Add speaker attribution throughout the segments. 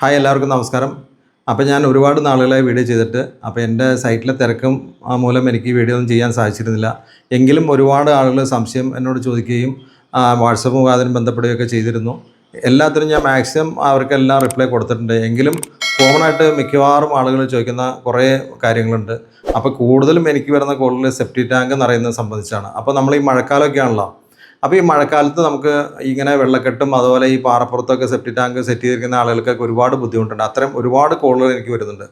Speaker 1: Hi എല്ലാവർക്കും നമസ്കാരം. അപ്പോൾ ഞാൻ ഒരുപാട് നാളുകളായി വീഡിയോ ചെയ്തിട്ട് അപ്പോൾ എന്റെ സൈറ്റിലെ തിരക്കും മൂലം എനിക്ക് വീഡിയോ ഒന്നും ചെയ്യാൻ സാധിച്ചിരുന്നില്ല. എങ്കിലും ഒരുപാട് ആളുകൾ സംശയം എന്നോട് ചോദിക്കുകയും വാട്സപ്പ് മുഖാന്തരം ബന്ധപ്പെടുകയൊക്കെ ചെയ്തിരുന്നു. എല്ലാത്തിനും ഞാൻ മാക്സിമം അവർക്കെല്ലാം റിപ്ലൈ കൊടുത്തിട്ടുണ്ട്. എങ്കിലും കോമൺ ആയിട്ട് മിക്കവാറും ആളുകൾ ചോദിക്കുന്ന കുറേ കാര്യങ്ങളുണ്ട്. അപ്പോൾ കൂടുതലും എനിക്ക് വരുന്ന കോളിൽ സെപ്റ്റി ടാങ്ക് നിറയുന്നത് സംബന്ധിച്ചാണ്. അപ്പോൾ നമ്മൾ ഈ മഴക്കാലമൊക്കെ ആണല്ലോ അപ്പോൾ ഈ മഴക്കാലത്ത് നമുക്ക് ഇങ്ങനെ വെള്ളക്കെട്ടും അതുപോലെ ഈ പാറപ്പുറത്തൊക്കെ സെപ്റ്റി ടാങ്ക് സെറ്റ് ചെയ്തിരിക്കുന്ന ആളുകൾക്കൊക്കെ ഒരുപാട് ബുദ്ധിമുട്ടുണ്ട്. അത്തരം ഒരുപാട് കോളുകൾ എനിക്ക് വരുന്നുണ്ട്.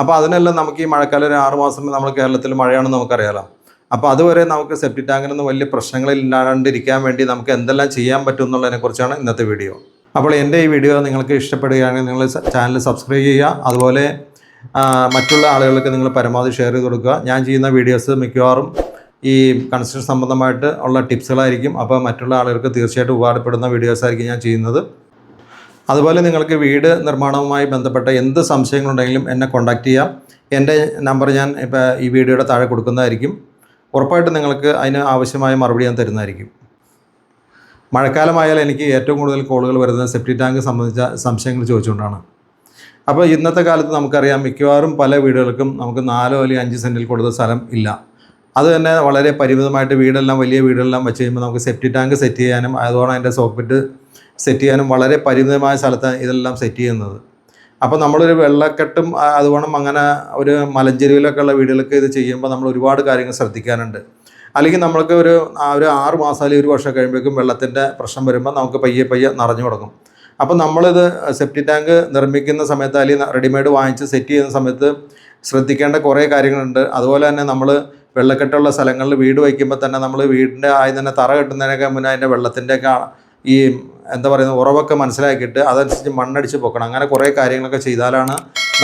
Speaker 1: അപ്പോൾ അതിനെല്ലാം നമുക്ക് ഈ മഴക്കാലം ഒരു ആറ് മാസം നമ്മൾ കേരളത്തിൽ മഴയാണെന്ന് നമുക്കറിയാലോ. അപ്പോൾ അതുവരെ നമുക്ക് സെപ്റ്റി ടാങ്കിനൊന്നും വലിയ പ്രശ്നങ്ങളില്ലാണ്ടിരിക്കാൻ വേണ്ടി നമുക്ക് എന്തെല്ലാം ചെയ്യാൻ പറ്റും എന്നുള്ളതിനെക്കുറിച്ചാണ് ഇന്നത്തെ വീഡിയോ. അപ്പോൾ എന്റെ ഈ വീഡിയോ നിങ്ങൾക്ക് ഇഷ്ടപ്പെടുകയാണെങ്കിൽ നിങ്ങൾ ചാനൽ സബ്സ്ക്രൈബ് ചെയ്യുക. അതുപോലെ മറ്റുള്ള ആളുകൾക്ക് നിങ്ങൾ പരമാവധി ഷെയർ ചെയ്ത് കൊടുക്കുക. ഞാൻ ചെയ്യുന്ന വീഡിയോസ് മിക്കവാറും ഈ കൺസ്ട്രക്ഷൻ സംബന്ധമായിട്ട് ഉള്ള ടിപ്സുകളായിരിക്കും. അപ്പോൾ മറ്റുള്ള ആളുകൾക്ക് തീർച്ചയായിട്ടും ഉപകാരപ്പെടുന്ന വീഡിയോസ് ആയിരിക്കും ഞാൻ ചെയ്യുന്നത്. അതുപോലെ നിങ്ങൾക്ക് വീട് നിർമ്മാണവുമായി ബന്ധപ്പെട്ട എന്ത് സംശയങ്ങളുണ്ടെങ്കിലും എന്നെ കോൺടാക്റ്റ് ചെയ്യാം. എന്റെ നമ്പർ ഞാൻ ഇപ്പോൾ ഈ വീഡിയോയുടെ താഴെ കൊടുക്കുന്നതായിരിക്കും. ഉറപ്പായിട്ടും നിങ്ങൾക്ക് അതിന് ആവശ്യമായ മറുപടി ഞാൻ തരുന്നതായിരിക്കും. മഴക്കാലമായാൽ എനിക്ക് ഏറ്റവും കൂടുതൽ കോളുകൾ വരുന്നത് സെപ്റ്റി ടാങ്ക് സംബന്ധിച്ച സംശയങ്ങൾ ചോദിച്ചുകൊണ്ടാണ്. അപ്പോൾ ഇന്നത്തെ കാലത്ത് നമുക്കറിയാം മിക്കവാറും പല വീടുകൾക്കും നമുക്ക് നാലോ അല്ലെങ്കിൽ അഞ്ച് സെന്റിൽ കൂടുതൽ സ്ഥലം ഇല്ല. അത് തന്നെ വളരെ പരിമിതമായിട്ട് വീടെല്ലാം വലിയ വീടെല്ലാം വെച്ച് കഴിയുമ്പോൾ നമുക്ക് സെപ്റ്റി ടാങ്ക് സെറ്റ് ചെയ്യാനും അതുപോലെ അതിന്റെ സോക്കറ്റ് സെറ്റ് ചെയ്യാനും വളരെ പരിമിതമായ സ്ഥലത്താണ് ഇതെല്ലാം സെറ്റ് ചെയ്യുന്നത്. അപ്പോൾ നമ്മളൊരു വെള്ളക്കെട്ടും അതുകൊണ്ട് അങ്ങനെ ഒരു മലഞ്ചെരുവിലൊക്കെ ഉള്ള വീടുകളൊക്കെ ഇത് ചെയ്യുമ്പോൾ നമ്മൾ ഒരുപാട് കാര്യങ്ങൾ ശ്രദ്ധിക്കാനുണ്ട്. അല്ലെങ്കിൽ നമ്മൾക്ക് ഒരു ഒരു ആറ് മാസം അല്ലെങ്കിൽ ഒരു വർഷം കഴിയുമ്പോഴേക്കും വെള്ളത്തിന്റെ പ്രശ്നം വരുമ്പോൾ നമുക്ക് പയ്യെ പയ്യെ നിറഞ്ഞു തുടങ്ങും അപ്പോൾ നമ്മളിത് സെപ്റ്റി ടാങ്ക് നിർമ്മിക്കുന്ന സമയത്ത് അല്ലെങ്കിൽ റെഡിമെയ്ഡ് വാങ്ങിച്ച് സെറ്റ് ചെയ്യുന്ന സമയത്ത് ശ്രദ്ധിക്കേണ്ട കുറേ കാര്യങ്ങളുണ്ട്. അതുപോലെ തന്നെ നമ്മൾ വെള്ളക്കെട്ടുള്ള സ്ഥലങ്ങളിൽ വീട് വയ്ക്കുമ്പോൾ തന്നെ നമ്മൾ വീടിന്റെ ആയി തന്നെ തറ കെട്ടുന്നതിനൊക്കെ മുന്നേ അതിന്റെ വെള്ളത്തിന്റെയൊക്കെ ഈ എന്താ പറയുന്നത് ഉറവൊക്കെ മനസ്സിലാക്കിയിട്ട് അതനുസരിച്ച് മണ്ണടിച്ച് പൊക്കണം. അങ്ങനെ കുറേ കാര്യങ്ങളൊക്കെ ചെയ്താലാണ്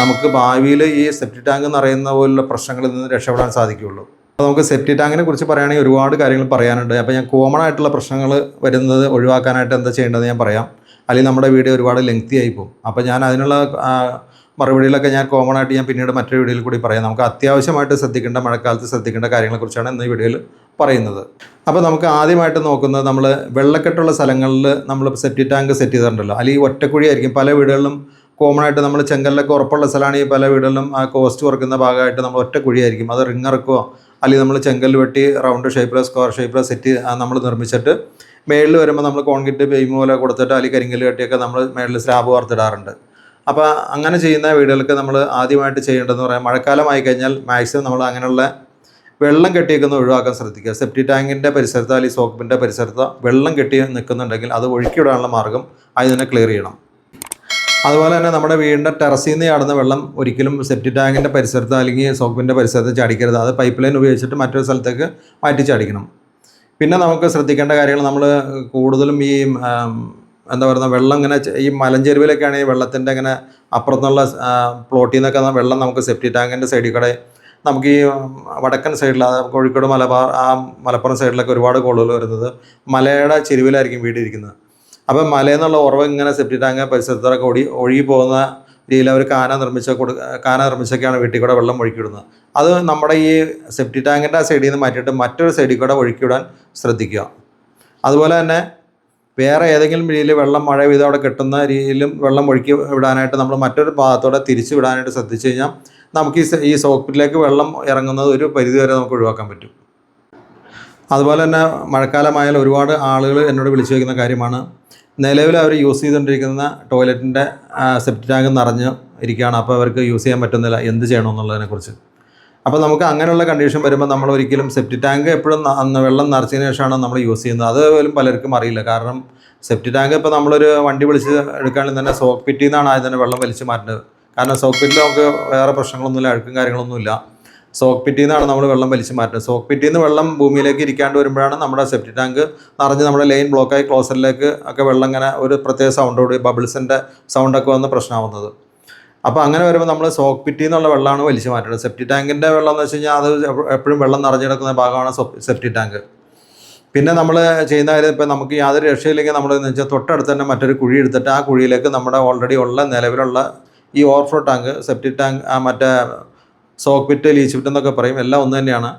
Speaker 1: നമുക്ക് ഭാവിയിൽ ഈ സെപ്റ്റി ടാങ്ക് എന്ന് അറിയുന്ന പോലുള്ള പ്രശ്നങ്ങളിൽ നിന്ന് രക്ഷപ്പെടാൻ സാധിക്കുകയുള്ളൂ. അപ്പോൾ നമുക്ക് സെപ്റ്റി ടാങ്കിനെ കുറിച്ച് പറയുകയാണെങ്കിൽ ഒരുപാട് കാര്യങ്ങൾ പറയാനുണ്ട്. അപ്പോൾ ഞാൻ കോമൺ ആയിട്ടുള്ള പ്രശ്നങ്ങൾ വരുന്നത് ഒഴിവാക്കാനായിട്ട് എന്താ ചെയ്യേണ്ടതെന്ന് ഞാൻ പറയാം. അല്ലെങ്കിൽ നമ്മുടെ വീഡിയോ ഒരുപാട് ലെങ്തി ആയി പോകും. അപ്പോൾ ഞാൻ അതിനുള്ള ആ, മറുപടികളൊക്കെ ഞാൻ കോമൺ ആയിട്ട് ഞാൻ പിന്നീട് മറ്റൊരു വീഡിയോയിൽ കൂടി പറയാം. നമുക്ക് അത്യാവശ്യമായിട്ട് ശ്രദ്ധിക്കേണ്ട മഴക്കാലത്ത് ശ്രദ്ധിക്കേണ്ട കാര്യങ്ങളെക്കുറിച്ചാണ് ഇന്ന് ഈ വീഡിയോയിൽ പറയുന്നത്. അപ്പോൾ നമുക്ക് ആദ്യമായിട്ട് നോക്കുന്നത് നമ്മൾ വെള്ളക്കെട്ടുള്ള സ്ഥലങ്ങളിൽ നമ്മൾ സെപ്റ്റി ടാങ്ക് സെറ്റ് ചെയ്തിട്ടുണ്ടല്ലോ. അല്ലെങ്കിൽ ഒറ്റക്കുഴിയായിരിക്കും പല വീടുകളിലും കോമൺ ആയിട്ട് നമ്മൾ ചെങ്കലിലൊക്കെ ഉറപ്പുള്ള സ്ഥലമാണ് ഈ പല വീടുകളിലും ആ കോസ്റ്റ് കുറയ്ക്കുന്ന ഭാഗമായിട്ട് നമ്മൾ ഒറ്റ കുഴിയായിരിക്കും അത് റിങ് ഇറക്കുകയോ അല്ലെങ്കിൽ നമ്മൾ ചെങ്കൽ വെട്ടി റൗണ്ട് ഷേപ്പിലോ സ്ക്വയർ ഷേപ്പിലോ സെറ്റ് നമ്മൾ നിർമ്മിച്ചിട്ട് മേളിൽ വരുമ്പോൾ നമ്മൾ കോൺക്രീറ്റ് ബെയിം പോലെ കൊടുത്തിട്ട് അല്ലെങ്കിൽ കരിങ്കല്ല് കെട്ടിയൊക്കെ നമ്മൾ മേളിൽ സ്ലാബ് വാർത്തിടാറുണ്ട്. അപ്പോൾ അങ്ങനെ ചെയ്യുന്ന വീടുകൾക്ക് നമ്മൾ ആദ്യമായിട്ട് ചെയ്യേണ്ടതെന്ന് പറയാം മഴക്കാലമായി കഴിഞ്ഞാൽ മാക്സിമം നമ്മൾ അങ്ങനെയുള്ള വെള്ളം കെട്ടിയേക്കുന്ന ഒഴിവാക്കാൻ ശ്രദ്ധിക്കുക. സെപ്റ്റി ടാങ്കിന്റെ പരിസരത്ത് അല്ലെങ്കിൽ സോപ്പിന്റെ പരിസരത്ത് വെള്ളം കെട്ടി നിൽക്കുന്നുണ്ടെങ്കിൽ അത് ഒഴുക്കിവിടാനുള്ള മാർഗം അതിൽ തന്നെ ക്ലിയർ ചെയ്യണം. അതുപോലെ തന്നെ നമ്മുടെ വീടിന്റെ ടെറസിൽ നിന്ന് ചാടുന്ന വെള്ളം ഒരിക്കലും സെപ്റ്റി ടാങ്കിന്റെ പരിസരത്ത് അല്ലെങ്കിൽ സോപ്പിന്റെ പരിസരത്ത് ചാടിക്കരുത്. അത് പൈപ്പ് ലൈൻ ഉപയോഗിച്ചിട്ട് മറ്റൊരു സ്ഥലത്തേക്ക് മാറ്റി ചാടിക്കണം. പിന്നെ നമുക്ക് ശ്രദ്ധിക്കേണ്ട കാര്യങ്ങൾ നമ്മൾ കൂടുതലും ഈ എന്താ പറയുക വെള്ളം ഇങ്ങനെ ഈ മലഞ്ചെരുവിലൊക്കെ ആണെങ്കിൽ വെള്ളത്തിന്റെ ഇങ്ങനെ അപ്പുറത്തുനിന്നുള്ള പ്ലോട്ടിൽ നിന്നൊക്കെ വെള്ളം നമുക്ക് സെപ്റ്റി ടാങ്കിന്റെ സൈഡിൽ കൂടെ നമുക്ക് ഈ വടക്കൻ സൈഡിൽ കോഴിക്കോട് മലബാർ ആ മലപ്പുറം സൈഡിലൊക്കെ ഒരുപാട് കോളുകൾ വരുന്നത് മലയുടെ ചെരുവിലായിരിക്കും വീടിരിക്കുന്നത്. അപ്പം മലയിൽ നിന്നുള്ള ഉറവ് ഇങ്ങനെ സെപ്റ്റി ടാങ്ക് പരിസരത്തൊക്കെ ഒഴി ഒഴുകി പോകുന്ന രീതിയിൽ അവർ കാന നിർമ്മിച്ച കൊടു കാന നിർമ്മിച്ചൊക്കെയാണ് വീട്ടിൽ കൂടെ വെള്ളം ഒഴുക്കിവിടുന്നത് അത് നമ്മുടെ ഈ സെപ്റ്റി ടാങ്കിന്റെ ആ സൈഡിൽ നിന്ന് മാറ്റിയിട്ട് മറ്റൊരു സൈഡിൽ കൂടെ ഒഴുക്കിവിടാൻ ശ്രദ്ധിക്കുക. അതുപോലെ തന്നെ വേറെ ഏതെങ്കിലും രീതിയിൽ വെള്ളം മഴ പെയ്ത് അവിടെ കെട്ടുന്ന രീതിയിലും വെള്ളം ഒഴുക്കി വിടാനായിട്ട് നമ്മൾ മറ്റൊരു ഭാഗത്തോടെ തിരിച്ചു വിടാനായിട്ട് ശ്രദ്ധിച്ചു കഴിഞ്ഞാൽ നമുക്ക് ഈ ഈ സോക്കറ്റിലേക്ക് വെള്ളം ഇറങ്ങുന്നത് ഒരു പരിധി വരെ നമുക്ക് ഒഴിവാക്കാൻ പറ്റും. അതുപോലെ തന്നെ മഴക്കാലമായാൽ ഒരുപാട് ആളുകൾ എന്നോട് വിളിച്ചു വയ്ക്കുന്ന കാര്യമാണ് നിലവിൽ അവർ യൂസ് ചെയ്തുകൊണ്ടിരിക്കുന്ന ടോയ്ലറ്റിന്റെ സെപ്റ്റ് ടാങ്ക് നിറഞ്ഞ് ഇരിക്കുകയാണ്. അപ്പോൾ അവർക്ക് യൂസ് ചെയ്യാൻ പറ്റുന്നില്ല. എന്ത് ചെയ്യണമെന്നുള്ളതിനെക്കുറിച്ച് അപ്പോൾ നമുക്ക് അങ്ങനെയുള്ള കണ്ടീഷൻ വരുമ്പോൾ നമ്മൾ ഒരിക്കലും സെപ്റ്റി ടാങ്ക് എപ്പോഴും വെള്ളം നിറച്ചതിന് ശേഷമാണ് നമ്മൾ യൂസ് ചെയ്യുന്നത്. അത് പോലും പലർക്കും അറിയില്ല. കാരണം സെപ്റ്റി ടാങ്ക് ഇപ്പോൾ നമ്മളൊരു വണ്ടി വിളിച്ച് എടുക്കുകയാണെങ്കിൽ തന്നെ സോക്ക് പിറ്റിൽ നിന്നാണ് ആദ്യം തന്നെ വെള്ളം വലിച്ച് മാറ്റേണ്ടത്. കാരണം സോക്ക് പിറ്റിൽ നമുക്ക് വേറെ പ്രശ്നങ്ങളൊന്നുമില്ല അഴുക്കും കാര്യങ്ങളൊന്നുമില്ല. സോക്ക് പിറ്റിൽ നിന്നാണ് നമ്മൾ വെള്ളം വലിച്ച് മാറ്റുന്നത്. സോക്ക് പിറ്റിൽ നിന്ന് വെള്ളം ഭൂമിയിലേക്ക് ഇരിക്കാണ്ട് വരുമ്പോഴാണ് നമ്മുടെ സെപ്റ്റി ടാങ്ക് നിറഞ്ഞ് നമ്മുടെ ലൈൻ ബ്ലോക്കായി ക്ലോസറിലേക്ക് ഒക്കെ വെള്ളം ഇങ്ങനെ ഒരു പ്രത്യേക സൗണ്ടോട് ബബിൾസിന്റെ സൗണ്ടൊക്കെ വന്ന് പ്രശ്നമാവുന്നത്. അപ്പോൾ അങ്ങനെ വരുമ്പോൾ നമ്മൾ സോക്ക് പിറ്റിൽ നിന്നുള്ള വെള്ളമാണ് വലിച്ചു മാറ്റുന്നത് സെപ്റ്റി ടാങ്കിന്റെ വെള്ളം എന്ന് വെച്ച് കഴിഞ്ഞാൽ അത് എപ്പോഴും വെള്ളം നിറഞ്ഞു കിടക്കുന്ന ഭാഗമാണ് സെപ്റ്റി ടാങ്ക് പിന്നെ നമ്മൾ ചെയ്യുന്ന കാര്യം ഇപ്പോൾ നമുക്ക് യാതൊരു രക്ഷയില്ലെങ്കിൽ നമ്മൾ എന്ന് വെച്ചാൽ തൊട്ടടുത്ത് തന്നെ മറ്റൊരു കുഴി എടുത്തിട്ട് ആ കുഴിയിലേക്ക് നമ്മുടെ ഓൾറെഡി ഉള്ള നിലവിലുള്ള ഈ ഓവർഫ്ലോ ടാങ്ക് സെപ്റ്റി ടാങ്ക് മറ്റേ സോക്ക് പിറ്റ് ലീച്ച് പിറ്റ് എന്നൊക്കെ പറയും. എല്ലാം ഒന്ന് തന്നെയാണ്.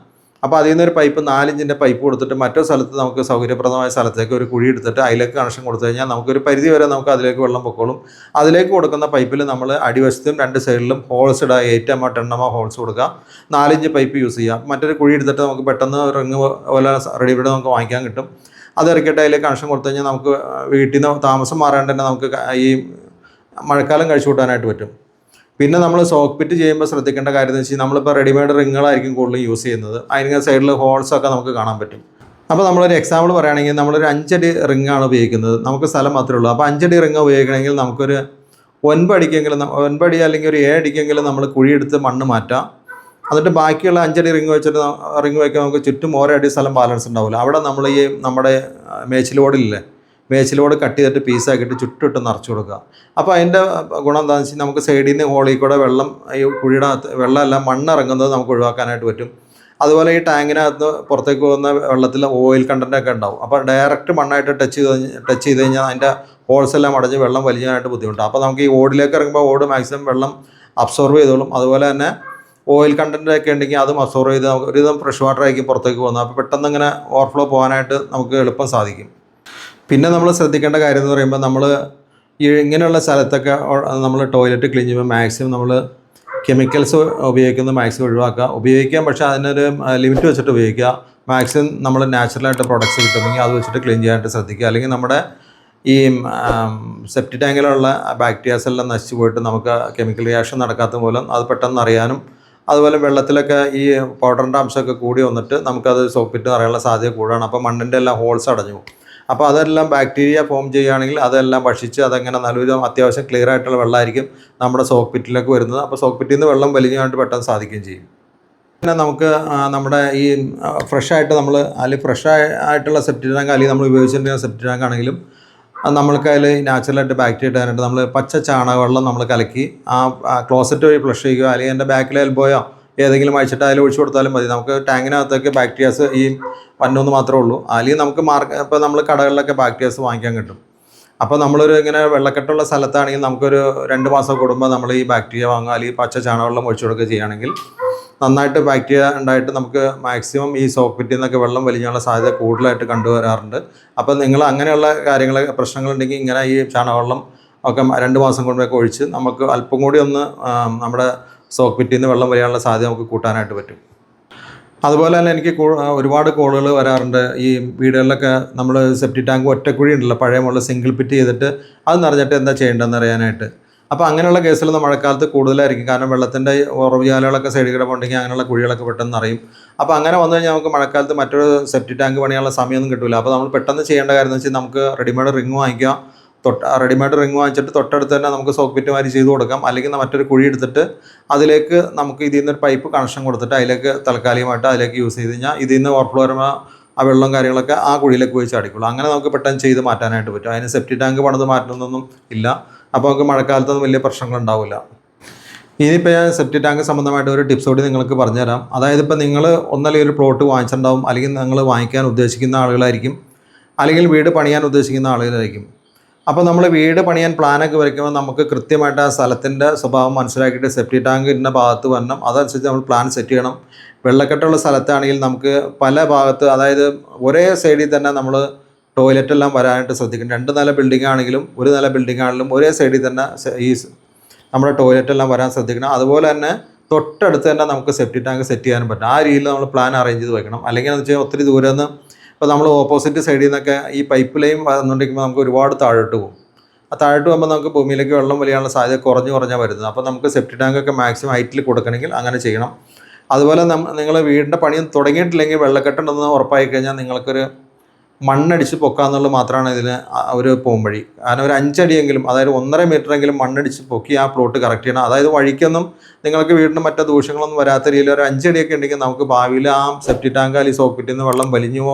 Speaker 1: അപ്പോൾ അതിൽ നിന്നൊരു പൈപ്പ് നാലിഞ്ചിന്റെ പൈപ്പ് കൊടുത്തിട്ട് മറ്റൊരു സ്ഥലത്ത് നമുക്ക് സൗകര്യപ്രദമായ സ്ഥലത്തേക്ക് ഒരു കുഴി എടുത്തിട്ട് അതിലേക്ക് കണക്ഷൻ കൊടുത്തു കഴിഞ്ഞാൽ നമുക്കൊരു പരിധി വരെ നമുക്ക് അതിലേക്ക് വെള്ളം പൊക്കോളും. അതിലേക്ക് കൊടുക്കുന്ന പൈപ്പിൽ നമ്മൾ അടിവശത്തും രണ്ട് സൈഡിലും ഹോൾസ് ഇടുക എയ്റ്റമ്മ ടെണ്ണമ്മ ഹോൾസ് കൊടുക്കുക. നാലിഞ്ച് പൈപ്പ് യൂസ് ചെയ്യുക. മറ്റൊരു കുഴി എടുത്തിട്ട് നമുക്ക് പെട്ടെന്ന് റിങ് പോലെ റെഡിമെയ്ഡ് നമുക്ക് വാങ്ങിക്കാൻ കിട്ടും. അത് ഇറക്കിയിട്ട് അതിലേക്ക് കണക്ഷൻ കൊടുത്തു കഴിഞ്ഞാൽ നമുക്ക് വീട്ടിൽ നിന്ന് താമസം മാറാണ്ട് തന്നെ നമുക്ക് ഈ മഴക്കാലം കഴിച്ചു കൂട്ടാനായിട്ട് പറ്റും. പിന്നെ നമ്മൾ സോക്ക് പിറ്റ് ചെയ്യുമ്പോൾ ശ്രദ്ധിക്കേണ്ട കാര്യം എന്ന് വെച്ചാൽ നമ്മളിപ്പോൾ റെഡിമെയ്ഡ് റിങ്ങുകളായിരിക്കും കൂടുതലും യൂസ് ചെയ്യുന്നത്. അതിന് സൈഡിൽ ഹോൾസ് ഒക്കെ നമുക്ക് കാണാൻ പറ്റും. അപ്പോൾ നമ്മളൊരു എക്സാമ്പിൾ പറയുകയാണെങ്കിൽ നമ്മളൊരു അഞ്ചടി റിങ്ങാണ് ഉപയോഗിക്കുന്നത്. നമുക്ക് സ്ഥലം മാത്രമേ ഉള്ളൂ. അപ്പോൾ അഞ്ചടി റിങ് ഉപയോഗിക്കണമെങ്കിൽ നമുക്കൊരു ഒൻപടിക്കെങ്കിലും ഒൻപടി അല്ലെങ്കിൽ ഒരു ഏഴടിക്കെങ്കിലും നമ്മൾ കുഴിയെടുത്ത് മണ്ണ് മാറ്റാം. എന്നിട്ട് ബാക്കിയുള്ള അഞ്ചടി റിങ് വെച്ചിട്ട് റിങ് വയ്ക്കാൻ നമുക്ക് ചുറ്റും ഓരോ അടി സ്ഥലം ബാലൻസ് ഉണ്ടാവില്ല. അവിടെ നമ്മൾ ഈ നമ്മുടെ മേച്ചിലോടില്ലേ മേച്ചിലോട് കട്ട് ചെയ്തിട്ട് പീസാക്കിയിട്ട് ചുറ്റിട്ട് നിറച്ച് കൊടുക്കുക. അപ്പോൾ അതിന്റെ ഗുണം എന്താണെന്ന് വെച്ചാൽ നമുക്ക് സൈഡിൽ നിന്ന് ഹോളിൽ കൂടെ വെള്ളം ഈ കുഴിയുടെ അകത്ത് വെള്ളമെല്ലാം മണ്ണിറങ്ങുന്നത് നമുക്ക് ഒഴിവാക്കാനായിട്ട് പറ്റും. അതുപോലെ ഈ ടാങ്കിനകത്ത് പുറത്തേക്ക് പോകുന്ന വെള്ളത്തിൽ ഓയിൽ കണ്ടന്റൊക്കെ ഉണ്ടാവും. അപ്പോൾ ഡയറക്റ്റ് മണ്ണായിട്ട് ടച്ച് ചെയ്ത് ടച്ച് ചെയ്ത് കഴിഞ്ഞാൽ അതിന്റെ ഹോൾസ് എല്ലാം അടഞ്ഞ് വെള്ളം വലിയാനായിട്ട് ബുദ്ധിമുട്ടാണ് അപ്പോൾ നമുക്ക് ഈ ഓടിലേക്ക് ഇറങ്ങുമ്പോൾ ഓട് മാക്സിമം വെള്ളം അബ്സോർവ് ചെയ്തോളും. അതുപോലെ തന്നെ ഓയിൽ കണ്ടന്റൊക്കെ ഉണ്ടെങ്കിൽ അതും അബ്സോർവ് ചെയ്ത് നമുക്ക് ഒരുവിധം ഫ്രഷ് വാട്ടർ ആയിരിക്കും പുറത്തേക്ക് പോകുന്നത്. അപ്പോൾ പെട്ടെന്ന് ഇങ്ങനെ ഓവർഫ്ലോ പോകാനായിട്ട് നമുക്ക് എളുപ്പം സാധിക്കും. പിന്നെ നമ്മൾ ശ്രദ്ധിക്കേണ്ട കാര്യം എന്ന് പറയുമ്പോൾ നമ്മൾ ഇങ്ങനെയുള്ള സ്ഥലത്തൊക്കെ നമ്മൾ ടോയ്ലറ്റ് ക്ലീൻ ചെയ്യുമ്പോൾ മാക്സിമം നമ്മൾ കെമിക്കൽസ് ഉപയോഗിക്കുന്നത് മാക്സിമം ഒഴിവാക്കുക. ഉപയോഗിക്കാം പക്ഷേ അതിനൊരു ലിമിറ്റ് വെച്ചിട്ട് ഉപയോഗിക്കുക. മാക്സിമം നമ്മൾ നാച്ചുറലായിട്ട് പ്രൊഡക്ട്സ് കിട്ടുന്നെങ്കിൽ അത് വെച്ചിട്ട് ക്ലീൻ ചെയ്യാനായിട്ട് ശ്രദ്ധിക്കുക. അല്ലെങ്കിൽ നമ്മുടെ ഈ സെപ്റ്റി ടാങ്കിലുള്ള ബാക്ടീരിയാസ് എല്ലാം നശിച്ചു പോയിട്ട് നമുക്ക് കെമിക്കൽ റിയാക്ഷൻ നടക്കാത്ത മൂലം അത് പെട്ടെന്ന് അറിയാനും അതുപോലെ വെള്ളത്തിലൊക്കെ ഈ പൗഡറിന്റെ അംശമൊക്കെ കൂടി വന്നിട്ട് നമുക്കത് സോപ്പിട്ട് അറിയാനുള്ള സാധ്യത കൂടുതലാണ്. അപ്പോൾ മണ്ണിന്റെ എല്ലാം ഹോൾസ് അടഞ്ഞു പോകും. അപ്പോൾ അതെല്ലാം ബാക്ടീരിയ ഫോം ചെയ്യുകയാണെങ്കിൽ അതെല്ലാം ഭക്ഷിച്ച് അതങ്ങനെ നല്ലൊരു അത്യാവശ്യം ക്ലിയർ ആയിട്ടുള്ള വെള്ളമായിരിക്കും നമ്മുടെ സോക്ക് പിറ്റിലേക്ക് വരുന്നത്. അപ്പോൾ സോക്ക് പിറ്റിൽ നിന്ന് വെള്ളം വലിഞ്ഞായിട്ട് പെട്ടെന്ന് സാധിക്കുകയും ചെയ്യും. പിന്നെ നമുക്ക് നമ്മുടെ ഈ ഫ്രഷായിട്ട് നമ്മൾ അല്ലെങ്കിൽ ഫ്രഷ് ആയിട്ടുള്ള സെപ്റ്റി ടാങ്ക് അല്ലെങ്കിൽ നമ്മൾ ഉപയോഗിച്ചിട്ടുണ്ടെങ്കിൽ സെപ്റ്റി ടാങ്ക് ആണെങ്കിലും നമ്മൾക്ക് അതിൽ നാച്ചുറലായിട്ട് ബാക്ടീരിയ ഇടാനായിട്ട് നമ്മൾ പച്ച ചാണകവെള്ളം നമ്മൾ കലക്കി ആ ക്ലോസറ്റ് വഴി ഫ്ലഷ് ചെയ്യുക അല്ലെങ്കിൽ എന്റെ ബാക്കിലെ എൽബോയോ ഏതെങ്കിലും അഴിച്ചിട്ട് അതിൽ ഒഴിച്ചു കൊടുത്താലും മതി. നമുക്ക് ടാങ്കിനകത്തൊക്കെ ബാക്ടീരിയാസ് ഈ വന്നൊന്ന് മാത്രമേ ഉള്ളൂ. അല്ലെങ്കിൽ നമുക്ക് മാർക്ക് ഇപ്പോൾ നമ്മൾ കടകളിലൊക്കെ ബാക്ടീരിയാസ് വാങ്ങിക്കാൻ കിട്ടും. അപ്പോൾ നമ്മളൊരു ഇങ്ങനെ വെള്ളക്കെട്ടുള്ള സ്ഥലത്താണെങ്കിൽ നമുക്കൊരു രണ്ട് മാസം കൂടുമ്പോൾ നമ്മൾ ഈ ബാക്ടീരിയ വാങ്ങുക അല്ലെങ്കിൽ പച്ച ചാണകവെള്ളം ഒഴിച്ചു കൊടുക്കുക ചെയ്യുകയാണെങ്കിൽ നന്നായിട്ട് ബാക്ടീരിയ ഉണ്ടായിട്ട് നമുക്ക് മാക്സിമം ഈ സോപ്പിറ്റിൽ നിന്നൊക്കെ വെള്ളം വലിഞ്ഞുള്ള സാധ്യത കൂടുതലായിട്ട് കണ്ടുവരാറുണ്ട്. അപ്പോൾ നിങ്ങൾ അങ്ങനെയുള്ള കാര്യങ്ങൾ പ്രശ്നങ്ങളുണ്ടെങ്കിൽ ഇങ്ങനെ ഈ ചാണകവെള്ളം ഒക്കെ രണ്ട് മാസം കൊണ്ടൊക്കെ ഒഴിച്ച് നമുക്ക് അല്പം കൂടി ഒന്ന് നമ്മുടെ സോക്ക് നിന്ന് വെള്ളം വരാനുള്ള സാധ്യത നമുക്ക് കൂട്ടാനായിട്ട് പറ്റും. അതുപോലെ തന്നെ എനിക്ക് ഒരുപാട് കോളുകൾ വരാറുണ്ട്. ഈ വീടുകളിലൊക്കെ നമ്മൾ സെപ്റ്റി ടാങ്ക് ഒറ്റക്കുഴി ഉണ്ടല്ലോ പഴയ മുകളിൽ സിംഗിൾ പിറ്റ് ചെയ്തിട്ട് അത് നിറഞ്ഞിട്ട് എന്താ ചെയ്യേണ്ടതെന്ന് അറിയാനായിട്ട്. അപ്പോൾ അങ്ങനെയുള്ള കേസുകൾ മഴക്കാലത്ത് കൂടുതലായിരിക്കും. കാരണം വെള്ളത്തിന്റെ ഉറവുചാലുകളൊക്കെ സൈഡിൽ കിടപ്പുണ്ടെങ്കിൽ അങ്ങനെയുള്ള കുഴികളൊക്കെ പെട്ടെന്ന് അറിയും അപ്പോൾ അങ്ങനെ വന്നു കഴിഞ്ഞാൽ നമുക്ക് മഴക്കാലത്ത് മറ്റൊരു സെപ്റ്റി ടാങ്ക് പണിയാനുള്ള സമയമൊന്നും കിട്ടില്ല അപ്പോൾ നമ്മൾ പെട്ടെന്ന് ചെയ്യേണ്ട കാര്യം എന്ന് വെച്ചാൽ നമുക്ക് റെഡിമെയ്ഡ് റിങ് വാങ്ങിക്കുക. തൊട്ട് റെഡിമെയ്ഡ് റിങ് വാങ്ങിച്ചിട്ട് തൊട്ടടുത്ത് തന്നെ നമുക്ക് സോക്ക് പിറ്റ് മാതിരി ചെയ്ത് കൊടുക്കാം. അല്ലെങ്കിൽ മറ്റൊരു കുഴി എടുത്തിട്ട് അതിലേക്ക് നമുക്ക് ഇതിൽ നിന്നൊരു പൈപ്പ് കണക്ഷൻ കൊടുത്തിട്ട് അതിലേക്ക് താൽക്കാലികമായിട്ട് അതിലേക്ക് യൂസ് ചെയ്ത് കഴിഞ്ഞാൽ ഇതിൽ നിന്ന് ഓവർഫ്ലോ ആ വെള്ളം കാര്യങ്ങളൊക്കെ ആ കുഴിയിലേക്ക് പോയി ചാടിക്കുള്ളൂ അങ്ങനെ നമുക്ക് പെട്ടെന്ന് ചെയ്ത് മാറ്റാനായിട്ട് പറ്റും. അതിന് സെപ്റ്റി ടാങ്ക് പണിത് മാറ്റുന്നൊന്നും ഇല്ല. അപ്പോൾ നമുക്ക് മഴക്കാലത്തൊന്നും വലിയ പ്രശ്നങ്ങളുണ്ടാവില്ല. ഇനിയിപ്പോൾ ഞാൻ സെപ്റ്റി ടാങ്ക് സംബന്ധമായിട്ട് ഒരു ടിപ്സ് കൂടി നിങ്ങൾക്ക് പറഞ്ഞുതരാം. അതായത് ഇപ്പോൾ നിങ്ങൾ ഒന്നല്ലെങ്കിൽ ഒരു പ്ലോട്ട് വാങ്ങിച്ചിട്ടുണ്ടാവും. അല്ലെങ്കിൽ നിങ്ങൾ വാങ്ങിക്കാൻ ഉദ്ദേശിക്കുന്ന ആളുകളായിരിക്കും. അല്ലെങ്കിൽ വീട് പണിയാൻ ഉദ്ദേശിക്കുന്ന ആളുകളായിരിക്കും. അപ്പോൾ നമ്മൾ വീട് പണിയാൻ പ്ലാനൊക്കെ വരയ്ക്കുമ്പോൾ നമുക്ക് കൃത്യമായിട്ട് ആ സ്ഥലത്തിന്റെ സ്വഭാവം മനസ്സിലാക്കിയിട്ട് സെപ്റ്റി ടാങ്ക് ഇന്ന ഭാഗത്ത് വരണം. അതനുസരിച്ച് നമ്മൾ പ്ലാൻ സെറ്റ് ചെയ്യണം. വെള്ളക്കെട്ടുള്ള സ്ഥലത്താണെങ്കിൽ നമുക്ക് പല ഭാഗത്ത് അതായത് ഒരേ സൈഡിൽ തന്നെ നമ്മൾ ടോയ്ലറ്റ് എല്ലാം വരാനായിട്ട് ശ്രദ്ധിക്കണം. രണ്ട് നില ബിൽഡിംഗ് ആണെങ്കിലും ഒരു നില ബിൽഡിംഗ് ആണെങ്കിലും ഒരേ സൈഡിൽ തന്നെ ഈ നമ്മുടെ ടോയ്ലറ്റ് എല്ലാം വരാൻ ശ്രദ്ധിക്കണം. അതുപോലെ തന്നെ തൊട്ടടുത്ത് തന്നെ നമുക്ക് സെപ്റ്റി ടാങ്ക് സെറ്റ് ചെയ്യാനും പറ്റും. ആ രീതിയിൽ നമ്മൾ പ്ലാൻ അറേഞ്ച് ചെയ്ത് വെക്കണം അല്ലെങ്കിൽ എന്ന് വെച്ചാൽ ഒത്തിരി ദൂരം നിന്ന് ഇപ്പോൾ നമ്മൾ ഓപ്പോസിറ്റ് സൈഡിൽ നിന്നൊക്കെ ഈ പൈപ്പ് ലൈൻ വന്നുകൊണ്ടിരിക്കുമ്പോൾ നമുക്ക് ഒരുപാട് താഴോട്ട് പോകും. ആ താഴോട്ട് പോകുമ്പോൾ നമുക്ക് ഭൂമിയിലേക്ക് വെള്ളം വലിയാനുള്ള സാധ്യത കുറഞ്ഞു കുറഞ്ഞാൽ വരുന്നത്. അപ്പോൾ നമുക്ക് സെപ്റ്റി ടാങ്കൊക്കെ മാക്സിമം ഹൈറ്റിൽ കൊടുക്കണമെങ്കിൽ അങ്ങനെ ചെയ്യണം. അതുപോലെ നിങ്ങൾ വീടിന്റെ പണിയും തുടങ്ങിയിട്ടില്ലെങ്കിൽ വെള്ളക്കെട്ടുണ്ടെന്ന് ഉറപ്പായി കഴിഞ്ഞാൽ നിങ്ങൾക്കൊരു മണ്ണടിച്ച് പൊക്കാന്നുള്ളത് മാത്രമാണ് ഇതിന് അവർ പോകും വഴി. കാരണം ഒരു അഞ്ചടിയെങ്കിലും അതായത് ഒന്നര മീറ്ററെങ്കിലും മണ്ണടിച്ച് പൊക്കി ആ പ്ലോട്ട് കറക്റ്റ് ചെയ്യണം. അതായത് വഴിക്കൊന്നും നിങ്ങൾക്ക് വീടിന് മറ്റു ദോഷങ്ങളൊന്നും വരാത്ത രീതിയിൽ ഒരു അഞ്ചടിയൊക്കെ ഉണ്ടെങ്കിൽ നമുക്ക് ഭാവിയിൽ ആ സെപ്റ്റി ടാങ്ക് അല്ലെങ്കിൽ സോക്കറ്റിൽ നിന്ന് വെള്ളം വലിഞ്ഞു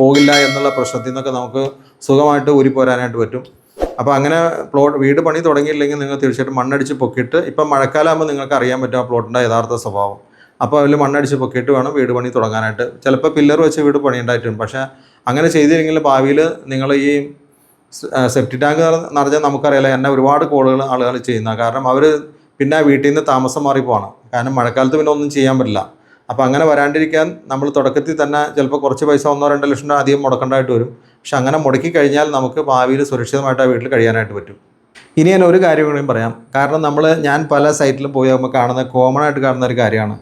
Speaker 1: പോകില്ല എന്നുള്ള പ്രശ്നത്തിൽ നിന്നൊക്കെ നമുക്ക് സുഖമായിട്ട് ഊരി പോരാനായിട്ട് പറ്റും. അപ്പോൾ അങ്ങനെ പ്ലോട്ട് വീട് പണി തുടങ്ങിയില്ലെങ്കിൽ നിങ്ങൾ തീർച്ചയായിട്ടും മണ്ണടിച്ച് പൊക്കിയിട്ട് ഇപ്പം മഴക്കാലമാകുമ്പോൾ നിങ്ങൾക്ക് അറിയാൻ പറ്റും ആ പ്ലോട്ടിന്റെ യഥാർത്ഥ സ്വഭാവം. അപ്പോൾ അതിൽ മണ്ണടിച്ച് പൊക്കിയിട്ട് വേണം വീട് പണി തുടങ്ങാനായിട്ട്. ചിലപ്പോൾ പില്ലർ വെച്ച് വീട് പണിയുണ്ടായിട്ടുണ്ട്. പക്ഷേ അങ്ങനെ ചെയ്തില്ലെങ്കിൽ ഭാവിയിൽ നിങ്ങൾ ഈ സെപ്റ്റി ടാങ്ക് നിറഞ്ഞാൽ നമുക്കറിയാലോ എന്നെ ഒരുപാട് കോളുകൾ ആളുകൾ ചെയ്യുന്ന. കാരണം അവർ പിന്നെ വീട്ടിൽ നിന്ന് താമസം മാറി പോകണം കാരണം മഴക്കാലത്ത് പിന്നെ ഒന്നും ചെയ്യാൻ പറ്റില്ല. അപ്പോൾ അങ്ങനെ വരാണ്ടിരിക്കാൻ നമ്മൾ തുടക്കത്തിൽ തന്നെ ചിലപ്പോൾ കുറച്ച് പൈസ ഒന്നോ രണ്ടോ ലക്ഷം രൂപ അധികം മുടക്കേണ്ടതായിട്ട് വരും. പക്ഷെ അങ്ങനെ മുടക്കി കഴിഞ്ഞാൽ നമുക്ക് ഭാവിയിൽ സുരക്ഷിതമായിട്ട് ആ വീട്ടിൽ കഴിയാനായിട്ട് പറ്റും. ഇനി ഞാൻ ഒരു കാര്യം കൂടിയും പറയാം. കാരണം നമ്മൾ ഞാൻ പല സൈറ്റിലും പോയി നമ്മൾ കാണുന്ന കോമൺ ആയിട്ട് കാണുന്ന ഒരു കാര്യമാണ്.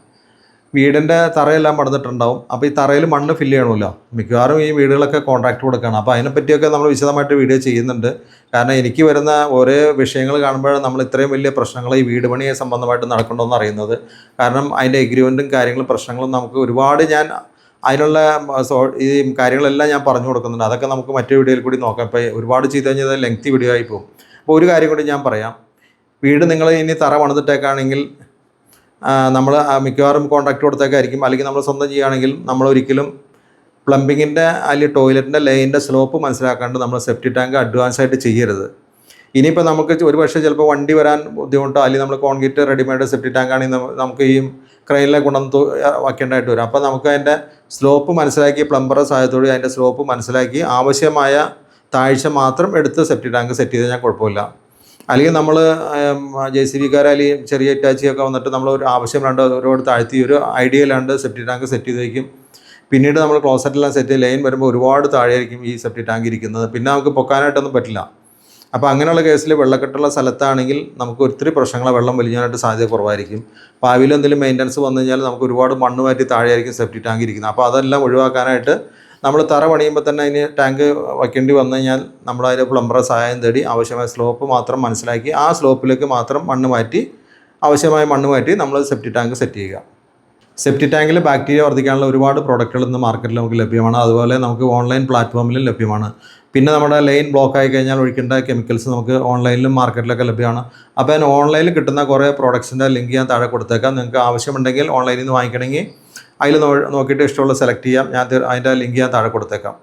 Speaker 1: വീടിന്റെ തറയെല്ലാം പണിതിട്ടുണ്ടാവും. അപ്പോൾ ഈ തറയിൽ മണ്ണ് ഫില്ല് ചെയ്യണമല്ലോ. മിക്കവാറും ഈ വീടുകളൊക്കെ കോൺട്രാക്ട് കൊടുക്കണം. അപ്പോൾ അതിനെപ്പറ്റിയൊക്കെ നമ്മൾ വിശദമായിട്ട് വീഡിയോ ചെയ്യുന്നുണ്ട്. കാരണം എനിക്ക് വരുന്ന ഓരോ വിഷയങ്ങൾ കാണുമ്പോഴാണ് നമ്മൾ ഇത്രയും വലിയ പ്രശ്നങ്ങൾ ഈ വീട് പണിയെ സംബന്ധമായിട്ട് നടക്കണമെന്ന് അറിയുന്നത്. കാരണം അതിന്റെ എഗ്രിമെന്റും കാര്യങ്ങളും പ്രശ്നങ്ങളും നമുക്ക് ഒരുപാട് ഞാൻ അതിനുള്ള ഈ കാര്യങ്ങളെല്ലാം ഞാൻ പറഞ്ഞു കൊടുക്കുന്നുണ്ട്. അതൊക്കെ നമുക്ക് മറ്റു വീഡിയോയിൽ കൂടി നോക്കാം. ഇപ്പോൾ ഒരുപാട് ചെയ്ത് കഴിഞ്ഞാൽ ലെങ്തി വീഡിയോ ആയി പോകും. അപ്പോൾ ഒരു കാര്യം കൂടി ഞാൻ പറയാം. വീട് നിങ്ങൾ ഇനി തറ പണിതിട്ടേക്കാണെങ്കിൽ നമ്മൾ മിക്കവാറും കോൺട്രാക്ട് കൊടുത്തേക്കായിരിക്കും. അല്ലെങ്കിൽ നമ്മൾ സ്വന്തം ചെയ്യുകയാണെങ്കിൽ നമ്മൾ ഒരിക്കലും പ്ലംബിങ്ങിന്റെ അല്ലെങ്കിൽ ടോയ്ലറ്റിന്റെ ലൈനിന്റെ സ്ലോപ്പ് മനസ്സിലാക്കാണ്ട് നമ്മൾ സെഫ്റ്റി ടാങ്ക് അഡ്വാൻസ് ആയിട്ട് ചെയ്യരുത്. ഇനിയിപ്പോൾ നമുക്ക് ഒരു പക്ഷേ ചിലപ്പോൾ വണ്ടി വരാൻ ബുദ്ധിമുട്ടോ അല്ലെങ്കിൽ നമ്മൾ കോൺക്രീറ്റ് റെഡിമെയ്ഡ് സെഫ്റ്റി ടാങ്ക് ആണെങ്കിൽ നമുക്ക് ഈ ക്രെയിനിലെ ഗുണം വയ്ക്കേണ്ടതായിട്ട് വരും. അപ്പോൾ നമുക്ക് അതിന്റെ സ്ലോപ്പ് മനസ്സിലാക്കി പ്ലംബറെ സഹായത്തോടെ അതിന്റെ സ്ലോപ്പ് മനസ്സിലാക്കി ആവശ്യമായ താഴ്ച മാത്രം എടുത്ത് സെഫ്റ്റി ടാങ്ക് സെറ്റ് ചെയ്ത് കഴിഞ്ഞാൽ കുഴപ്പമില്ല. അല്ലെങ്കിൽ നമ്മൾ ജെ സി ബിക്കാർ അല്ലെങ്കിൽ ചെറിയ ഇറ്റാച്ചിയൊക്കെ വന്നിട്ട് നമ്മൾ ഒരു ആവശ്യം രണ്ട് ഒരുപാട് താഴ്ത്തി ഒരു ഐഡിയ ലാണ്ട് സെപ്റ്റി ടാങ്ക് സെറ്റ് ചെയ്ത് വയ്ക്കും പിന്നീട് നമ്മൾ ക്ലോസറ്റെല്ലാം സെറ്റ് ചെയ്ത് ലൈൻ വരുമ്പോൾ ഒരുപാട് താഴെയായിരിക്കും ഈ സെപ്റ്റി ടാങ്ക് ഇരിക്കുന്നത്. പിന്നെ നമുക്ക് പൊക്കാനായിട്ടൊന്നും പറ്റില്ല. അപ്പോൾ അങ്ങനെയുള്ള കേസിൽ വെള്ളക്കെട്ടുള്ള സ്ഥലത്താണെങ്കിൽ നമുക്ക് ഒത്തിരി പ്രശ്നങ്ങൾ വെള്ളം വലിഞ്ഞാനായിട്ട് സാധ്യത കുറവായിരിക്കും. ഭാവിയിൽ എന്തെങ്കിലും മെയിന്റനൻസ് വന്നു കഴിഞ്ഞാൽ നമുക്ക് ഒരുപാട് മണ്ണ് മാറ്റി താഴെയായിരിക്കും സെപ്റ്റി ടാങ്ക് ഇരിക്കുന്നത്. അപ്പോൾ അതെല്ലാം ഒഴിവാക്കാനായിട്ട് നമ്മൾ തറ പണിയുമ്പോൾ തന്നെ അതിന് ടാങ്ക് വയ്ക്കേണ്ടി വന്നു കഴിഞ്ഞാൽ നമ്മൾ അതിൽ പ്ലംബറെ സഹായം തേടി ആവശ്യമായ സ്ലോപ്പ് മാത്രം മനസ്സിലാക്കി ആ സ്ലോപ്പിലേക്ക് മാത്രം മണ്ണ് മാറ്റി ആവശ്യമായ മണ്ണ് മാറ്റി നമ്മൾ സെപ്റ്റി ടാങ്ക് സെറ്റ് ചെയ്യുക. സെപ്റ്റി ടാങ്കിൽ ബാക്ടീരിയ വർദ്ധിക്കാനുള്ള ഒരുപാട് പ്രോഡക്റ്റുകൾ ഇന്ന് മാർക്കറ്റിൽ നമുക്ക് ലഭ്യമാണ്. അതുപോലെ നമുക്ക് ഓൺലൈൻ പ്ലാറ്റ്ഫോമിലും ലഭ്യമാണ്. പിന്നെ നമ്മുടെ ലൈൻ ബ്ലോക്ക് ആയി കഴിഞ്ഞാൽ ഒഴിക്കേണ്ട കെമിക്കൽസ് നമുക്ക് ഓൺലൈനിലും മാർക്കറ്റിലൊക്കെ ലഭ്യമാണ്. അപ്പോൾ അതിന് ഓൺലൈനിൽ കിട്ടുന്ന കുറേ പ്രോഡക്ട്സിന്റെ ലിങ്ക് ഞാൻ താഴെ കൊടുത്തേക്കാം. നിങ്ങൾക്ക് ആവശ്യമുണ്ടെങ്കിൽ ഓൺലൈനിൽ നിന്ന് വാങ്ങിക്കണമെങ്കിൽ അതിൽ നോക്കിയിട്ട് ഇഷ്ടമുള്ള സെലക്ട് ചെയ്യാം. ഞാൻ അതിന്റെ ലിങ്ക് ഞാൻ താഴെ കൊടുത്തേക്കാം.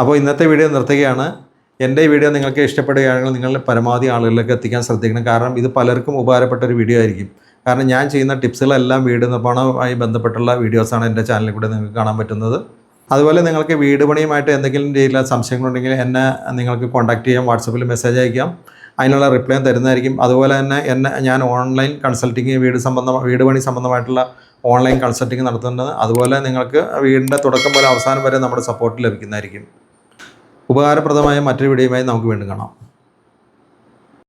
Speaker 1: അപ്പോൾ ഇന്നത്തെ വീഡിയോ നിർത്തുകയാണ്. എന്റെ ഈ വീഡിയോ നിങ്ങൾക്ക് ഇഷ്ടപ്പെടുകയാണെങ്കിൽ നിങ്ങൾ പരമാവധി ആളുകളിലേക്ക് എത്തിക്കാൻ ശ്രദ്ധിക്കണം. കാരണം ഇത് പലർക്കും ഉപകാരപ്പെട്ട ഒരു വീഡിയോ ആയിരിക്കും. കാരണം ഞാൻ ചെയ്യുന്ന ടിപ്സുകളെല്ലാം വീട് നിർമ്മാണവുമായി ബന്ധപ്പെട്ടുള്ള വീഡിയോസാണ് എന്റെ ചാനലിൽ കൂടെ നിങ്ങൾക്ക് കാണാൻ പറ്റുന്നത്. അതുപോലെ നിങ്ങൾക്ക് വീട് പണിയുമായിട്ട് എന്തെങ്കിലും രീതിയിലുള്ള സംശയങ്ങളുണ്ടെങ്കിൽ എന്നെ നിങ്ങൾക്ക് കോൺടാക്ട് ചെയ്യാം. വാട്സപ്പിൽ മെസ്സേജ് അയക്കാം. അതിനുള്ള റിപ്ലൈ തരുന്നതായിരിക്കും. അതുപോലെ തന്നെ എന്നെ ഞാൻ ഓൺലൈൻ കൺസൾട്ടിങ് വീട് സംബന്ധ വീട് പണി സംബന്ധമായിട്ടുള്ള ഓൺലൈൻ കൺസൾട്ടിങ് നടത്തുന്നത്. അതുപോലെ നിങ്ങൾക്ക് വീടിന്റെ തുടക്കം പോലെ അവസാനം വരെ നമ്മുടെ സപ്പോർട്ട് ലഭിക്കുന്നതായിരിക്കും. ഉപകാരപ്രദമായ മറ്റൊരു വീഡിയോയുമായി നമുക്ക് വീണ്ടും കാണാം.